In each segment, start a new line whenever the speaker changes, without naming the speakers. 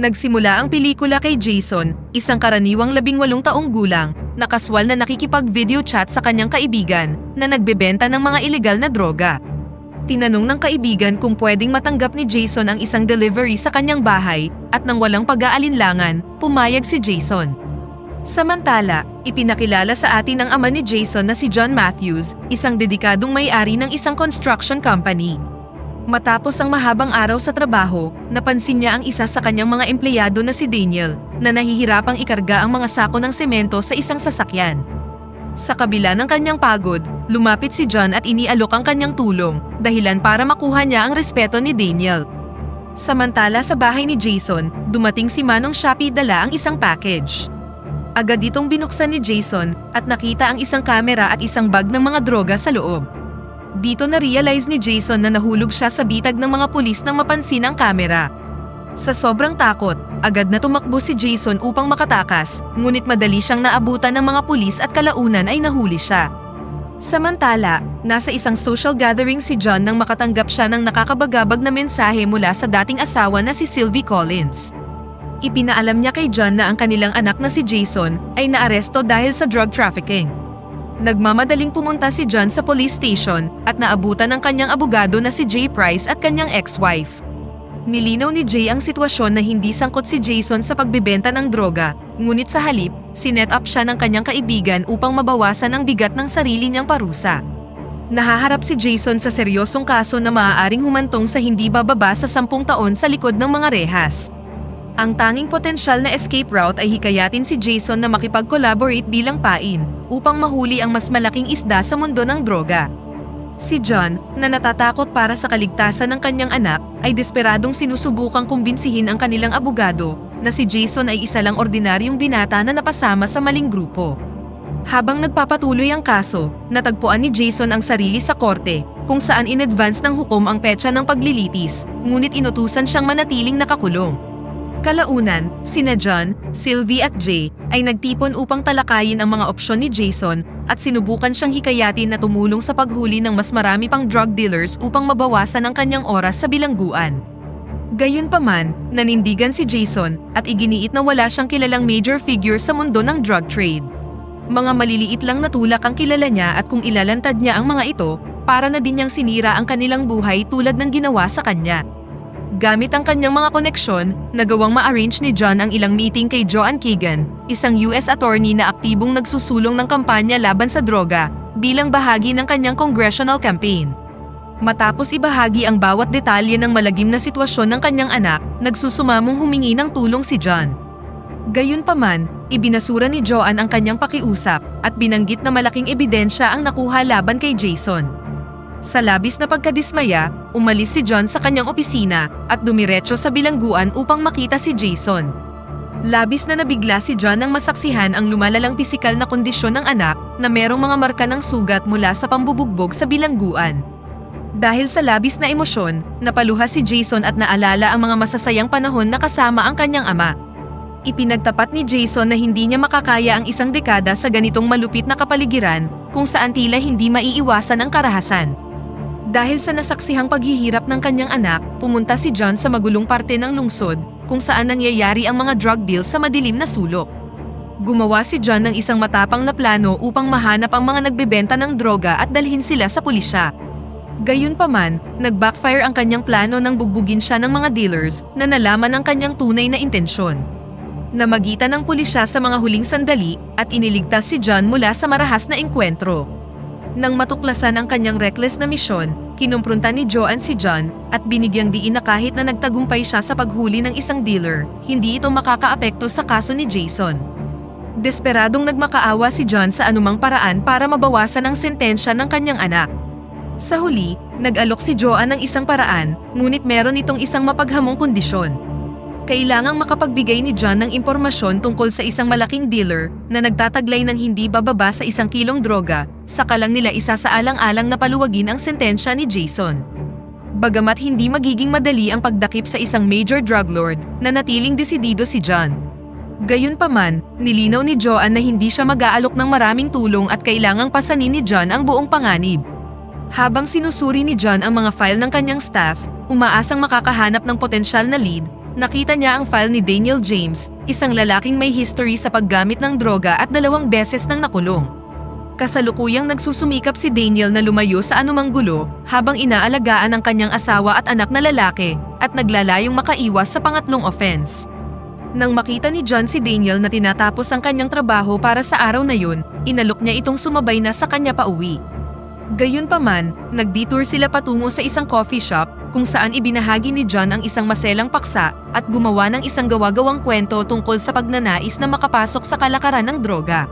Nagsimula ang pelikula kay Jason, isang karaniwang labing walong taong gulang, na kaswal na nakikipag-video chat sa kanyang kaibigan na nagbebenta ng mga ilegal na droga. Tinanong ng kaibigan kung pwedeng matanggap ni Jason ang isang delivery sa kanyang bahay at nang walang pag-aalinlangan, pumayag si Jason. Samantala, ipinakilala sa atin ang ama ni Jason na si John Matthews, isang dedikadong may-ari ng isang construction company. Matapos ang mahabang araw sa trabaho, napansin niya ang isa sa kanyang mga empleyado na si Daniel, na nahihirapang ikarga ang mga sako ng semento sa isang sasakyan. Sa kabila ng kanyang pagod, lumapit si John at inialok ang kanyang tulong, dahilan para makuha niya ang respeto ni Daniel. Samantala sa bahay ni Jason, dumating si Manong Shopee dala ang isang package. Agad itong binuksan ni Jason at nakita ang isang kamera at isang bag ng mga droga sa loob. Dito na-realize ni Jason na nahulog siya sa bitag ng mga pulis nang mapansin ang kamera. Sa sobrang takot, agad na tumakbo si Jason upang makatakas, ngunit madali siyang naabutan ng mga pulis at kalaunan ay nahuli siya. Samantala, nasa isang social gathering si John nang makatanggap siya ng nakakabagabag na mensahe mula sa dating asawa na si Sylvie Collins. Ipinaalam niya kay John na ang kanilang anak na si Jason ay naaresto dahil sa drug trafficking. Nagmamadaling pumunta si John sa police station at naabutan ng kanyang abogado na si Jay Price at kanyang ex-wife. Nilinaw ni Jay ang sitwasyon na hindi sangkot si Jason sa pagbibenta ng droga, ngunit sa halip, sinet up siya ng kanyang kaibigan upang mabawasan ang bigat ng sarili niyang parusa. Nahaharap si Jason sa seryosong kaso na maaaring humantong sa hindi bababa sa sampung taon sa likod ng mga rehas. Ang tanging potensyal na escape route ay hikayatin si Jason na makipag-collaborate bilang pain upang mahuli ang mas malaking isda sa mundo ng droga. Si John, na natatakot para sa kaligtasan ng kanyang anak, ay desperadong sinusubukang kumbinsihin ang kanilang abogado na si Jason ay isa lang ordinaryong binata na napasama sa maling grupo. Habang nagpapatuloy ang kaso, natagpuan ni Jason ang sarili sa korte, kung saan in-advance ng hukom ang petsa ng paglilitis, ngunit inutusan siyang manatiling nakakulong. Kalaunan, sina John, Sylvie at Jay ay nagtipon upang talakayin ang mga opsyon ni Jason at sinubukan siyang hikayatin na tumulong sa paghuli ng mas marami pang drug dealers upang mabawasan ang kanyang oras sa bilangguan. Gayunpaman, nanindigan si Jason at iginiit na wala siyang kilalang major figure sa mundo ng drug trade. Mga maliliit lang na tulak ang kilala niya at kung ilalantad niya ang mga ito, para na din niyang sinira ang kanilang buhay tulad ng ginawa sa kanya. Gamit ang kanyang mga koneksyon, nagawang ma-arrange ni John ang ilang meeting kay Joan Keegan, isang US attorney na aktibong nagsusulong ng kampanya laban sa droga, bilang bahagi ng kanyang congressional campaign. Matapos ibahagi ang bawat detalye ng malagim na sitwasyon ng kanyang anak, nagsusumamong humingi ng tulong si John. Gayunpaman, ibinasura ni Joan ang kanyang pakiusap at binanggit na malaking ebidensya ang nakuha laban kay Jason. Sa labis na pagkadismaya, umalis si John sa kanyang opisina at dumiretso sa bilangguan upang makita si Jason. Labis na nabigla si John nang masaksihan ang lumalalang pisikal na kondisyon ng anak na merong mga marka ng sugat mula sa pambubugbog sa bilangguan. Dahil sa labis na emosyon, napaluha si Jason at naalala ang mga masasayang panahon na kasama ang kanyang ama. Ipinagtapat ni Jason na hindi niya makakaya ang isang dekada sa ganitong malupit na kapaligiran kung saan tila hindi maiiwasan ang karahasan. Dahil sa nasaksihang paghihirap ng kanyang anak, pumunta si John sa magulong parte ng lungsod kung saan nangyayari ang mga drug deals sa madilim na sulok. Gumawa si John ng isang matapang na plano upang mahanap ang mga nagbebenta ng droga at dalhin sila sa pulisya. Gayunpaman, nag-backfire ang kanyang plano nang bugbugin siya ng mga dealers na nalaman ang kanyang tunay na intensyon. Namagitan ng pulisya sa mga huling sandali at iniligtas si John mula sa marahas na engkwentro. Nang matuklasan ang kanyang reckless na misyon, kinumpronta ni Joanne si John at binigyang diin na kahit na nagtagumpay siya sa paghuli ng isang dealer, hindi ito makakaapekto sa kaso ni Jason. Desperadong nagmakaawa si John sa anumang paraan para mabawasan ang sentensya ng kanyang anak. Sa huli, nag-alok si Joanne ng isang paraan, ngunit meron itong isang mapaghamong kondisyon. Kailangang makapagbigay ni John ng impormasyon tungkol sa isang malaking dealer na nagtataglay ng hindi bababa sa isang kilong droga, saka lang nila isa sa alang-alang na paluwagin ang sentensya ni Jason. Bagamat hindi magiging madali ang pagdakip sa isang major drug lord, na natiling desidido si John. Gayunpaman, nilinaw ni Joanne na hindi siya mag-aalok ng maraming tulong at kailangang pasanin ni John ang buong panganib. Habang sinusuri ni John ang mga file ng kanyang staff, umaasang makakahanap ng potensyal na lead, nakita niya ang file ni Daniel James, isang lalaking may history sa paggamit ng droga at dalawang beses nang nakulong. Kasalukuyang nagsusumikap si Daniel na lumayo sa anumang gulo habang inaalagaan ang kanyang asawa at anak na lalaki at naglalayong makaiwas sa pangatlong offense. Nang makita ni John si Daniel na tinatapos ang kanyang trabaho para sa araw na yun, inalok niya itong sumabay na sa kanya pauwi. Gayunpaman, nag-detour sila patungo sa isang coffee shop kung saan ibinahagi ni John ang isang maselang paksa at gumawa ng isang gawa-gawang kwento tungkol sa pagnanais na makapasok sa kalakaran ng droga.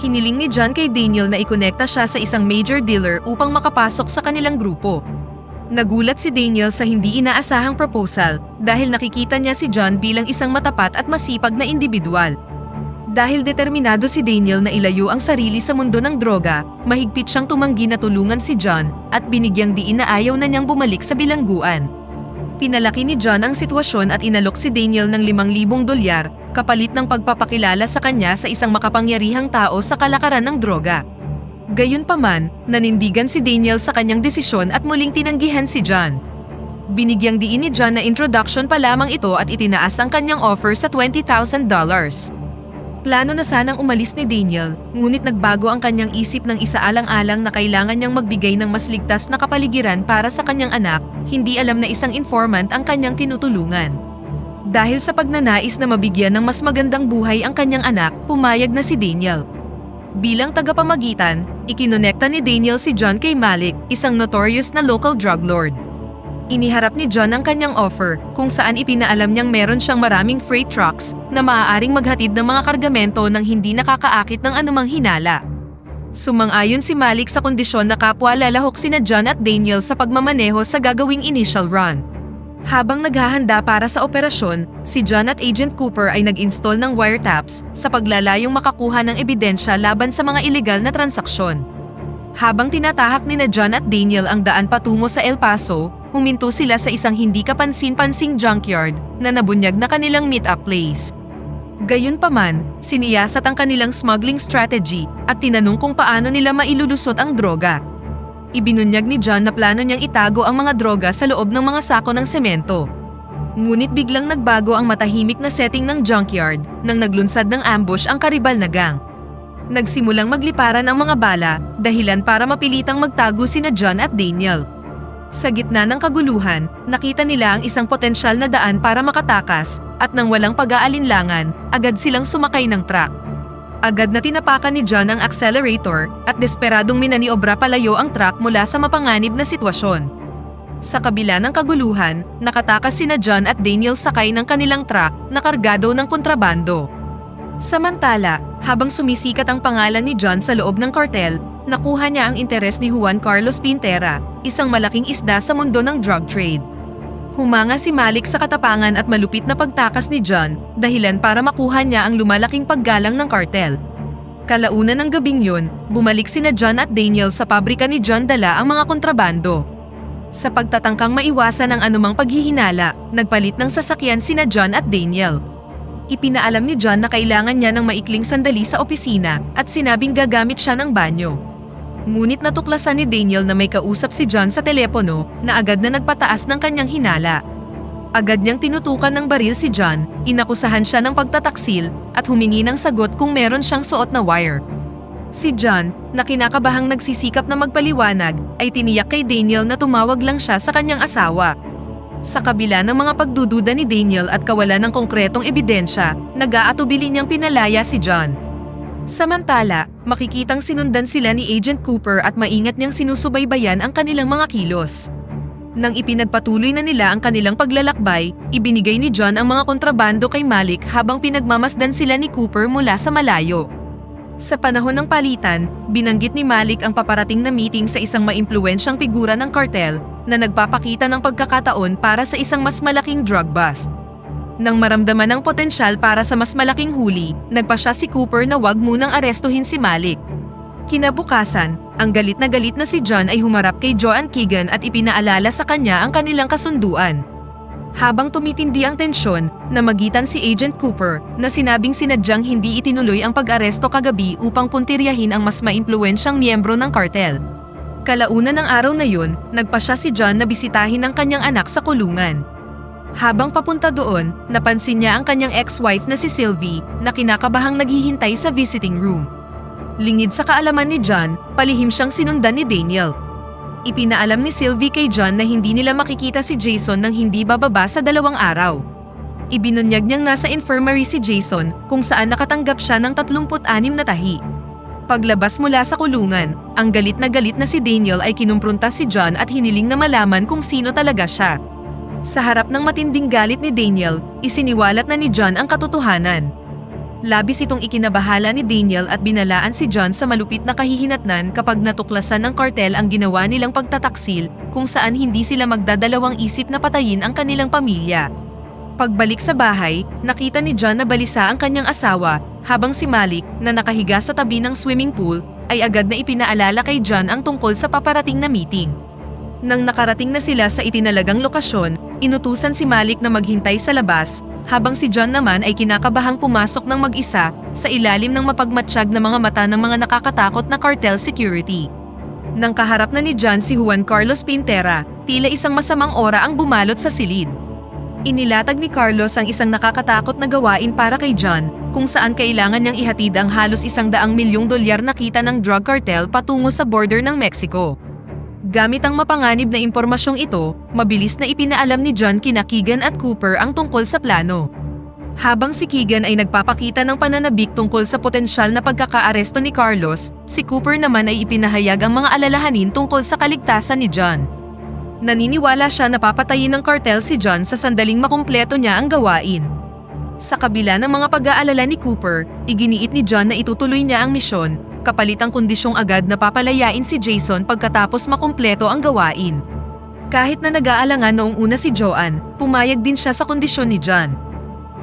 Hiniling ni John kay Daniel na ikonekta siya sa isang major dealer upang makapasok sa kanilang grupo. Nagulat si Daniel sa hindi inaasahang proposal dahil nakikita niya si John bilang isang matapat at masipag na individual. Dahil determinado si Daniel na ilayo ang sarili sa mundo ng droga, mahigpit siyang tumanggi na tulungan si John at binigyang diin na ayaw na niyang bumalik sa bilangguan. Pinalaki ni John ang sitwasyon at inalok si Daniel ng 5,000 dolyar kapalit ng pagpapakilala sa kanya sa isang makapangyarihang tao sa kalakaran ng droga. Gayunpaman, nanindigan si Daniel sa kanyang desisyon at muling tinanggihan si John. Binigyang diin ni John na introduction pa lamang ito at itinaas ang kanyang offer sa $20,000. Plano na sanang umalis ni Daniel, ngunit nagbago ang kanyang isip ng isaalang-alang na kailangan niyang magbigay ng mas ligtas na kapaligiran para sa kanyang anak, hindi alam na isang informant ang kanyang tinutulungan. Dahil sa pagnanais na mabigyan ng mas magandang buhay ang kanyang anak, pumayag na si Daniel. Bilang tagapamagitan, ikinonekta ni Daniel si John kay Malik, isang notorious na local drug lord. Iniharap ni John ang kanyang offer kung saan ipinaalam niyang meron siyang maraming freight trucks na maaaring maghatid ng mga kargamento nang hindi nakakaakit ng anumang hinala. Sumang-ayon si Malik sa kondisyon na kapwa lalahok sina John at Daniel sa pagmamaneho sa gagawing initial run. Habang naghahanda para sa operasyon, si John at Agent Cooper ay nag-install ng wiretaps sa paglalayong makakuha ng ebidensya laban sa mga ilegal na transaksyon. Habang tinatahak ni na John at Daniel ang daan patungo sa El Paso, huminto sila sa isang hindi kapansin-pansing junkyard na nabunyag na kanilang meet-up place. Gayunpaman, siniyasat ang kanilang smuggling strategy at tinanong kung paano nila mailulusot ang droga. Ibinunyag ni John na plano niyang itago ang mga droga sa loob ng mga sako ng semento. Ngunit biglang nagbago ang matahimik na setting ng junkyard nang naglunsad ng ambush ang karibal na gang. Nagsimulang magliparan ang mga bala, dahilan para mapilitang magtago sina John at Daniel. Sa gitna ng kaguluhan, nakita nila ang isang potensyal na daan para makatakas at nang walang pag-aalinlangan, agad silang sumakay ng truck. Agad na tinapakan ni John ang accelerator at desperadong minaniobra palayo ang truck mula sa mapanganib na sitwasyon. Sa kabila ng kaguluhan, nakatakas sina John at Daniel sakay ng kanilang truck na kargado ng kontrabando. Samantala, habang sumisikat ang pangalan ni John sa loob ng kartel, nakuha niya ang interes ni Juan Carlos Pintera, isang malaking isda sa mundo ng drug trade. Humanga si Malik sa katapangan at malupit na pagtakas ni John, dahilan para makuha niya ang lumalaking paggalang ng kartel. Kalaunan ng gabing yun, bumalik sina John at Daniel sa pabrika ni John dala ang mga kontrabando. Sa pagtatangkang maiwasan ang anumang paghihinala, nagpalit ng sasakyan sina John at Daniel. Ipinaalam ni John na kailangan niya ng maikling sandali sa opisina at sinabing gagamit siya ng banyo. Ngunit natuklasan ni Daniel na may kausap si John sa telepono na agad na nagpataas ng kanyang hinala. Agad niyang tinutukan ng baril si John, inakusahan siya ng pagtataksil at humingi ng sagot kung meron siyang suot na wire. Si John, na kinakabahang nagsisikap na magpaliwanag, ay tiniyak kay Daniel na tumawag lang siya sa kanyang asawa. Sa kabila ng mga pagdududa ni Daniel at kawalan ng konkretong ebidensya, nag-aatubili niyang pinalaya si John. Samantala, makikitang sinundan sila ni Agent Cooper at maingat niyang sinusubaybayan ang kanilang mga kilos. Nang ipinagpatuloy na nila ang kanilang paglalakbay, ibinigay ni John ang mga kontrabando kay Malik habang pinagmamasdan sila ni Cooper mula sa malayo. Sa panahon ng palitan, binanggit ni Malik ang paparating na meeting sa isang maimpluwensyang figura ng kartel na nagpapakita ng pagkakataon para sa isang mas malaking drug bust. Nang maramdaman ang potensyal para sa mas malaking huli, nagpa siya si Cooper na wag munang arestuhin si Malik. Kinabukasan, ang galit na galit na si John ay humarap kay Joan Keegan at ipinaalala sa kanya ang kanilang kasunduan. Habang tumitindi ang tensyon, namagitan si Agent Cooper na sinabing sinadyang hindi itinuloy ang pag-aresto kagabi upang puntiryahin ang mas maimpluwensyang miyembro ng kartel. Kalaunan ng araw na yun, nagpa siya si John na bisitahin ang kanyang anak sa kulungan. Habang papunta doon, napansin niya ang kanyang ex-wife na si Sylvie na kinakabahang naghihintay sa visiting room. Lingid sa kaalaman ni John, palihim siyang sinundan ni Daniel. Ipinaalam ni Sylvie kay John na hindi nila makikita si Jason nang hindi bababa sa dalawang araw. Ibinunyag niyang nasa infirmary si Jason kung saan nakatanggap siya ng 36 na tahi. Paglabas mula sa kulungan, ang galit na galit na si Daniel ay kinumprunta si John at hiniling na malaman kung sino talaga siya. Sa harap ng matinding galit ni Daniel, isiniwalat na ni John ang katotohanan. Labis itong ikinabahala ni Daniel at binalaan si John sa malupit na kahihinatnan kapag natuklasan ng kartel ang ginawa nilang pagtataksil kung saan hindi sila magdadalawang isip na patayin ang kanilang pamilya. Pagbalik sa bahay, nakita ni John na balisa ang kanyang asawa habang si Malik na nakahiga sa tabi ng swimming pool ay agad na ipinaalala kay John ang tungkol sa paparating na meeting. Nang nakarating na sila sa itinalagang lokasyon, inutusan si Malik na maghintay sa labas habang si John naman ay kinakabahang pumasok ng mag-isa sa ilalim ng mapagmatsyag na mga mata ng mga nakakatakot na cartel security. Nang kaharap na ni John si Juan Carlos Pintera, tila isang masamang ora ang bumalot sa silid. Inilatag ni Carlos ang isang nakakatakot na gawain para kay John, kung saan kailangan niyang ihatid ang halos isang daang milyong dolyar na kita ng drug cartel patungo sa border ng Mexico. Gamit ang mapanganib na impormasyong ito, mabilis na ipinaalam ni John kina Keegan at Cooper ang tungkol sa plano. Habang si Keegan ay nagpapakita ng pananabik tungkol sa potensyal na pagkakaaresto ni Carlos, si Cooper naman ay ipinahayag ang mga alalahanin tungkol sa kaligtasan ni John. Naniniwala siya na papatayin ng cartel si John sa sandaling makumpleto niya ang gawain. Sa kabila ng mga pag-aalala ni Cooper, iginiit ni John na itutuloy niya ang misyon, kapalit ang kondisyong agad na papalayain si Jason pagkatapos makumpleto ang gawain. Kahit na nag-aalangan noong una si Joanne, pumayag din siya sa kondisyon ni John.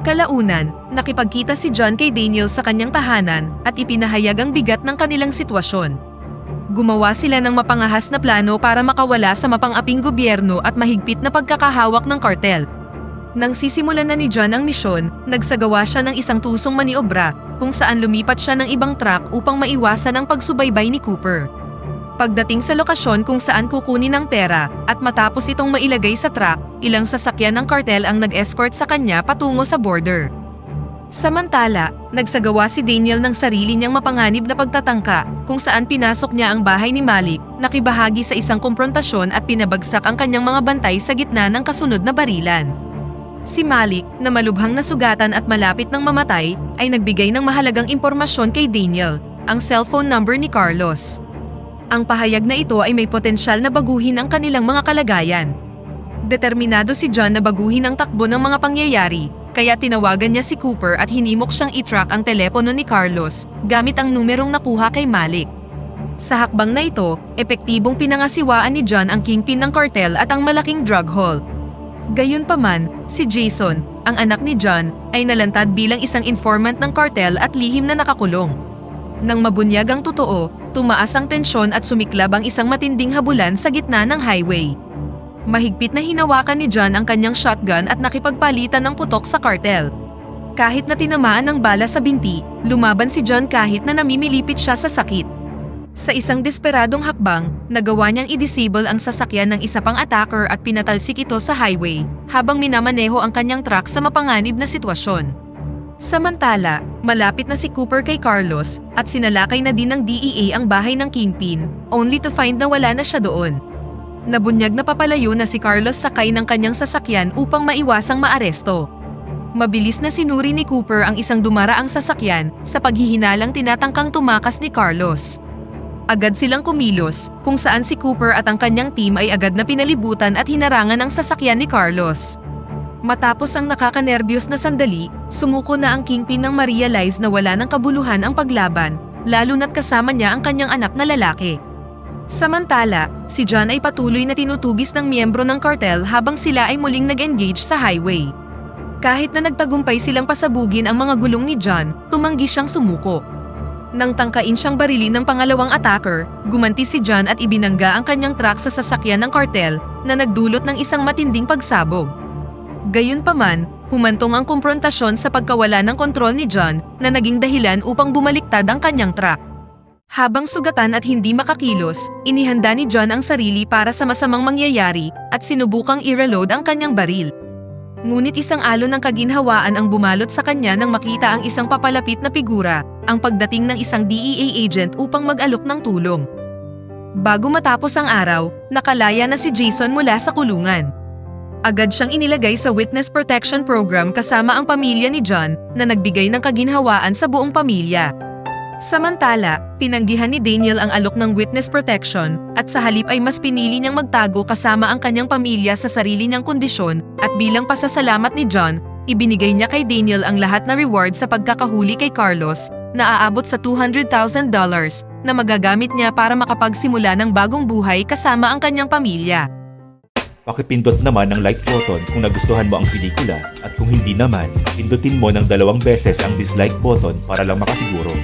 Kalaunan, nakipagkita si John kay Daniel sa kanyang tahanan at ipinahayag ang bigat ng kanilang sitwasyon. Gumawa sila ng mapangahas na plano para makawala sa mapang-aping gobyerno at mahigpit na pagkakahawak ng kartel. Nang sisimulan na ni John ang misyon, nagsagawa siya ng isang tusong maniobra kung saan lumipat siya ng ibang truck upang maiwasan ang pagsubaybay ni Cooper. Pagdating sa lokasyon kung saan kukunin ang pera at matapos itong mailagay sa truck, ilang sasakyan ng kartel ang nag-escort sa kanya patungo sa border. Samantala, nagsagawa si Daniel ng sarili niyang mapanganib na pagtatangka kung saan pinasok niya ang bahay ni Malik, nakibahagi sa isang komprontasyon at pinabagsak ang kanyang mga bantay sa gitna ng kasunod na barilan. Si Malik, na malubhang nasugatan at malapit ng mamatay, ay nagbigay ng mahalagang impormasyon kay Daniel, ang cellphone number ni Carlos. Ang pahayag na ito ay may potensyal na baguhin ang kanilang mga kalagayan. Determinado si John na baguhin ang takbo ng mga pangyayari, kaya tinawagan niya si Cooper at hinimok siyang i-track ang telepono ni Carlos gamit ang numerong nakuha kay Malik. Sa hakbang na ito, epektibong pinangasiwaan ni John ang kingpin ng cartel at ang malaking drug haul. Gayunpaman, si Jason, ang anak ni John, ay nalantad bilang isang informant ng cartel at lihim na nakakulong. Nang mabunyag ang totoo, tumaas ang tensyon at sumiklab ang isang matinding habulan sa gitna ng highway. Mahigpit na hinawakan ni John ang kanyang shotgun at nakipagpalitan ng putok sa kartel. Kahit na tinamaan ng bala sa binti, lumaban si John kahit na namimilipit siya sa sakit. Sa isang desperadong hakbang, nagawa niyang i-disable ang sasakyan ng isa pang attacker at pinatalsik ito sa highway habang minamaneho ang kanyang truck sa mapanganib na sitwasyon. Samantala, malapit na si Cooper kay Carlos at sinalakay na din ng DEA ang bahay ng Kingpin, only to find na wala na siya doon. Nabunyag na papalayo na si Carlos sakay ng kanyang sasakyan upang maiwasang maaresto. Mabilis na sinuri ni Cooper ang isang dumaraang sasakyan sa paghihinalang tinatangkang tumakas ni Carlos. Agad silang kumilos kung saan si Cooper at ang kanyang team ay agad na pinalibutan at hinarangan ang sasakyan ni Carlos. Matapos ang nakakanerbiyos na sandali, sumuko na ang kingpin nang ma-realize na wala ng kabuluhan ang paglaban, lalo na't kasama niya ang kanyang anak na lalaki. Samantala, si John ay patuloy na tinutugis ng miyembro ng cartel habang sila ay muling nag-engage sa highway. Kahit na nagtagumpay silang pasabugin ang mga gulong ni John, tumanggi siyang sumuko. Nang tangkain siyang barilin ng pangalawang attacker, gumanti si John at ibinangga ang kanyang truck sa sasakyan ng cartel na nagdulot ng isang matinding pagsabog. Gayunpaman, humantong ang komprontasyon sa pagkawala ng kontrol ni John na naging dahilan upang bumaliktad ang kanyang truck. Habang sugatan at hindi makakilos, inihanda ni John ang sarili para sa masamang mangyayari at sinubukang i-reload ang kanyang baril. Ngunit isang alon ng kaginhawaan ang bumalot sa kanya nang makita ang isang papalapit na figura, ang pagdating ng isang DEA agent upang mag-alok ng tulong. Bago matapos ang araw, nakalaya na si Jason mula sa kulungan. Agad siyang inilagay sa Witness Protection Program kasama ang pamilya ni John na nagbigay ng kaginhawaan sa buong pamilya. Samantala, tinanggihan ni Daniel ang alok ng witness protection at sa halip ay mas pinili niyang magtago kasama ang kanyang pamilya sa sarili niyang kondisyon at bilang pasasalamat ni John, ibinigay niya kay Daniel ang lahat na reward sa pagkakahuli kay Carlos na aabot sa $200,000 na magagamit niya para makapagsimula ng bagong buhay kasama ang kanyang pamilya.
Pakipindot naman ang like button kung nagustuhan mo ang pelikula at kung hindi naman, pindutin mo ng dalawang beses ang dislike button para lang makasiguro.